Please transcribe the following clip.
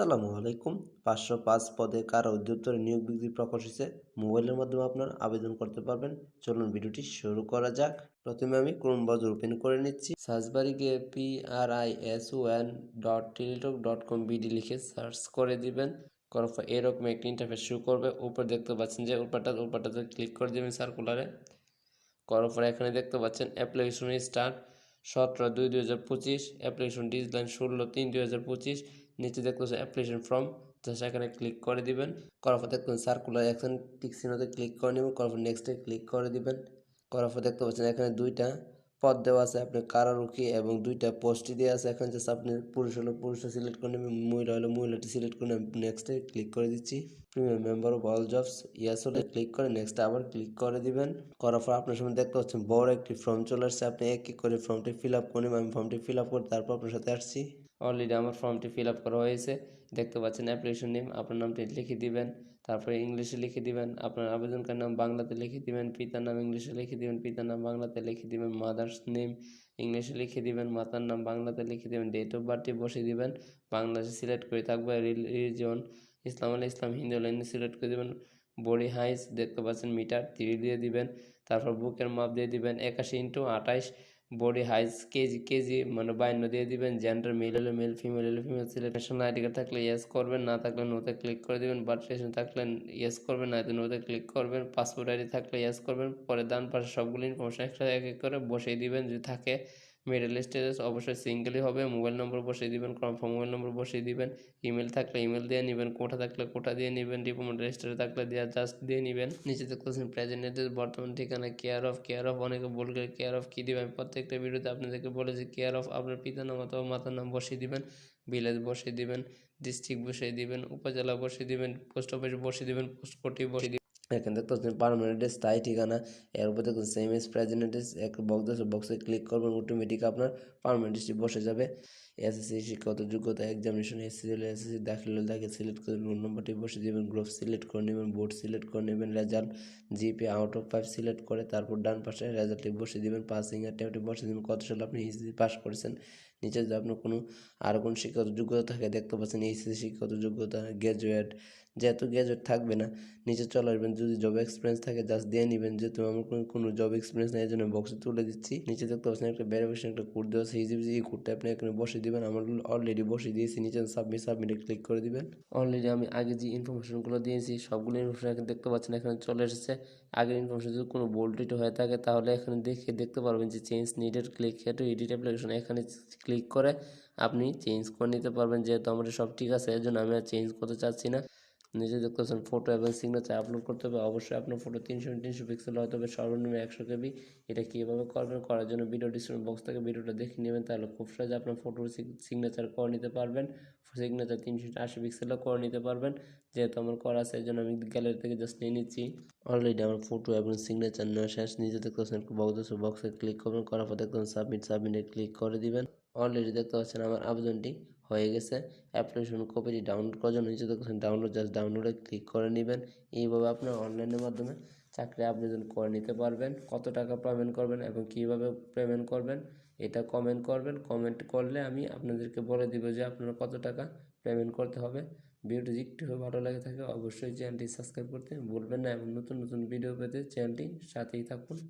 আসসালামু আলাইকুম। পাঁচশো পাঁচ পদে কারা অধিদপ্তরে নিয়োগ বিজ্ঞপ্তি প্রকাশিত মোবাইলের মাধ্যমে আপনারা আবেদন করতে পারবেন। চলুন ভিডিওটি শুরু করা যাক। প্রথমে আমি ক্রোম ব্রাউজার ওপেন করে নিচ্ছি। সার্চ বারে গিয়ে P R I S O N dot Teletalk dot com BD লিখে সার্চ করে দিবেন। করার পর এরকম একটি ইন্টারফেস শুরু করবে। উপর দেখতে পাচ্ছেন যে উপরটা উপরটাতে ক্লিক করে দেবেন সার্কুলারে করার পর এখানে দেখতে পাচ্ছেন অ্যাপ্লিকেশন স্টার্ট সতেরো দুই দুই হাজার পঁচিশ অ্যাপ্লিকেশন ডিজলাইন ষোলো তিন দুই হাজার পঁচিশ নিচে দেখতে পাচ্ছেন অ্যাপ্লিকেশন ফর্ম জাস্ট এখানে ক্লিক করে দিবেন। করার পর দেখতে পাচ্ছেন সার্কুলার অ্যাকশন টিক চিহ্নতে ক্লিক করে নেবেন। করার পর নেক্সটে ক্লিক করে দিবেন। করার পর দেখতে পাচ্ছেন এখানে দুইটা পদ দেওয়া আছে আপনার কারারুকি এবং দুইটা পোস্টই দেওয়া আছে। এখানে জাস্ট আপনি পুরুষ হলে পুরুষটা সিলেক্ট করে নেবেন, মহিলা হলে মহিলাটি সিলেক্ট করে নেবেন। নেক্সটে ক্লিক করে দিচ্ছি। Premium member of all jobs yes হলে ক্লিক করে নেক্সট আবার ক্লিক করে দিবেন। করার পর আপনার সামনে দেখতে পাচ্ছেন বড় একটি ফর্ম চলে আসছে। আপনি এক এক করে ফর্মটি ফিল আপ করে নেবেন। আমি ফর্মটি ফিল আপ করে তারপর আপনার সাথে আসছি। অলরেডি আমার ফর্মটি ফিল আপ করা হয়েছে। দেখতে পাচ্ছেন অ্যাপ্লিকেশন নেম আপনার নামটি লিখে দিবেন, তারপরে ইংলিশে লিখে দিবেন, আপনার আবেদনকার নাম বাংলাতে লিখে দিবেন, পিতার নাম ইংলিশে লিখে দিবেন, পিতার নাম বাংলাতে লিখে দিবেন মাদার্স নেম ইংলিশে লিখে দিবেন, মাতার নাম বাংলাতে লিখে দিবেন ডেট অফ বার্থটি বসিয়ে দিবেন, বাংলাদেশে সিলেক্ট করে থাকবে রিলিজন ইসলাম আল ইসলাম, হিন্দু লাইনে সিলেক্ট করে দেবেন বডি হাইস দেখতে পাচ্ছেন মিটার থ্রি দিয়ে দিবেন, তারপর বুকের মাপ দিয়ে দিবেন, একাশি ইন্টু আঠাইশ বডি হাইজ কেজি কেজি মানে বায়ান্ন দিয়ে দিবেন জেন্ডার মেল হলে মেল ফিমেল হলে ফিমেল সিলেকশন আইডি কার্ড থাকলে ইয়েস করবেন, না থাকলে নোতে ক্লিক করে দেবেন বার্থ রেশন থাকলে ইয়েস করবেন, না নোতে ক্লিক করবেন পাসপোর্ট আইডি থাকলে ইয়েস করবেন, পরে ডান পাশে সবগুলো ইনফরমেশন একসাথে এক এক করে বসিয়ে দিবেন, যদি থাকে মিডল স্টেটাস অবশ্যই সিঙ্গেলই হবে মোবাইল নম্বর বসিয়ে দিবেন কনফার্ম মোবাইল নম্বর বসিয়ে দিবেন ইমেল থাকলে ইমেল দিয়ে নেবেন, কোটা থাকলে কোটা দিয়ে নেবেন ডিপোমেন্ট রেজিস্টারে থাকলে দেওয়া জাস্ট দিয়ে নেবেন। নিচে দেখতেছেন প্রেজেন্ট অ্যাড্রেস বর্তমান ঠিকানা কেয়ার অফ কেয়ার অফ অনেকে বলবে কেয়ার অফ কী দেবেন? প্রত্যেকটা ভিডিওতে আপনাদেরকে বলেছি কেয়ার অফ আপনার পিতার নাম অথবা মাতার নাম বসিয়ে দিবেন ভিলেজ বসিয়ে দিবেন ডিস্ট্রিক্ট বসিয়ে দিবেন, উপজেলা বসিয়ে দিবেন পোস্ট অফিস বসিয়ে দিবেন পোস্ট কোটি বসিয়ে এখানে দেখতে পাচ্ছেন পারমানেন্ট স্থায়ী ঠিকানা। এর উপর দেখুন সেম এস প্রেজেন্ট অ্যাড্রেস এক বক্স আছে বক্সে ক্লিক করবেন অটোমেটিক আপনার পারমানেন্ট অ্যাড্রেসটি বসে যাবে। এসএসসি শিক্ষাগত যোগ্যতা এক্সামিনেশন এসএসসি এসএসসি দাখিল তাকে সিলেক্ট করে রোল নম্বরটি বসে দেবেন গ্রুপ সিলেক্ট করে নেবেন বোর্ড সিলেক্ট করে নেবেন result GP out of five select করে, তারপর ডান পাশে রেজাল্টটি বসে দেবেন পাসিং অ্যাটেম্পটি বসে দেবেন, কত সালে আপনি হিস্ট্রি পাস করেছেন। নিচে যদি আপনার কোনো, আর কোনো শিক্ষাগত যোগ্যতা থাকে, দেখতে পাচ্ছেন এইচএসসি শিক্ষাগত যোগ্যতা গ্র্যাজুয়েট যেহেতু গ্র্যাজুয়েট থাকবে না, নিচে চলে আসবেন, যদি জব এক্সপিরিয়েন্স থাকে জাস্ট দিয়ে নেবেন, যেহেতু আমার কোনো কোনো জব এক্সপিরিয়েন্স নেই জন্য বক্সে তুলে দিচ্ছি। নিচে দেখতে পাচ্ছেন একটা ভেরিফিকেশন একটা কোড দেওয়া আছে ইজিবিজি এই কোডটা আপনি এখানে বসে দিবেন। আমার অলরেডি বসে দিয়েছি, নিচে সাবমিট সাবমিটে ক্লিক করে দিবেন। অলরেডি আমি আগে যে ইনফরমেশনগুলো দিয়েছি, সবগুলো ইনফরমেশন এখানে দেখতে পাচ্ছেন, এখানে চলে এসেছে। আগের ইনফরমেশন যদি কোনো বোল্ডিট হয়ে থাকে, তাহলে এখানে দেখে দেখতে পারবেন যে change needed click here to edit application এখানে ক্লিক করে আপনি চেঞ্জ করে নিতে পারবেন, যেহেতু আমাদের সব ঠিক আছে এর জন্য আমি আর চেঞ্জ করতে চাচ্ছি না। নিজে দেখতে পাচ্ছেন ফটো এবং সিগনেচার আপলোড করতে হবে, অবশ্যই আপনার ফটো তিনশো তিনশো পিক্সেল হয়তো হবে সর্বনিম্ন একশো কেবি। এটা কীভাবে করবেন? করার জন্য ভিডিও ডিসক্রিপশন বক্স থেকে ভিডিওটা দেখে নেবেন, তাহলে খুব সহজে আপনার ফটোর সিগনেচার করে নিতে পারবেন। সিগনেচার তিনশো আশি পিক্সেলও করে নিতে পারবেন। যেহেতু আমার করা আছে এই জন্য আমি গ্যালারি থেকে জাস্ট নিয়ে নিচ্ছি। অলরেডি আমার ফটো এবং সিগনেচার নেওয়া শেষ। নিজে দেখতে পাচ্ছেন বক্স বক্সে ক্লিক করবেন, করার পর দেখতে সাবমিট সাবমিটে ক্লিক করে দিবেন। অলরেডি দেখতে পাচ্ছেন আমার আবেদনটি হয়ে গেছে। অ্যাপ্লিকেশন কপিটি ডাউনলোড করার জন্য নিচে দেখছেন ডাউনলোড জাস্ট ডাউনলোডে ক্লিক করে নেবেন। এইভাবে আপনার অনলাইনের মাধ্যমে চাকরি আবেদন করে নিতে পারবেন। কত টাকা পেমেন্ট করবেন এবং কীভাবে পেমেন্ট করবেন, এটা কমেন্ট করবেন। কমেন্ট করলে আমি আপনাদেরকে বলে দিব যে আপনারা কত টাকা পেমেন্ট করতে হবে। ভিডিওটি একটু ভালো লাগে থাকে অবশ্যই চ্যানেলটি সাবস্ক্রাইব করতে ভুলবেন না এবং নতুন নতুন ভিডিও পেতে চ্যানেলটি সাথেই থাকুন।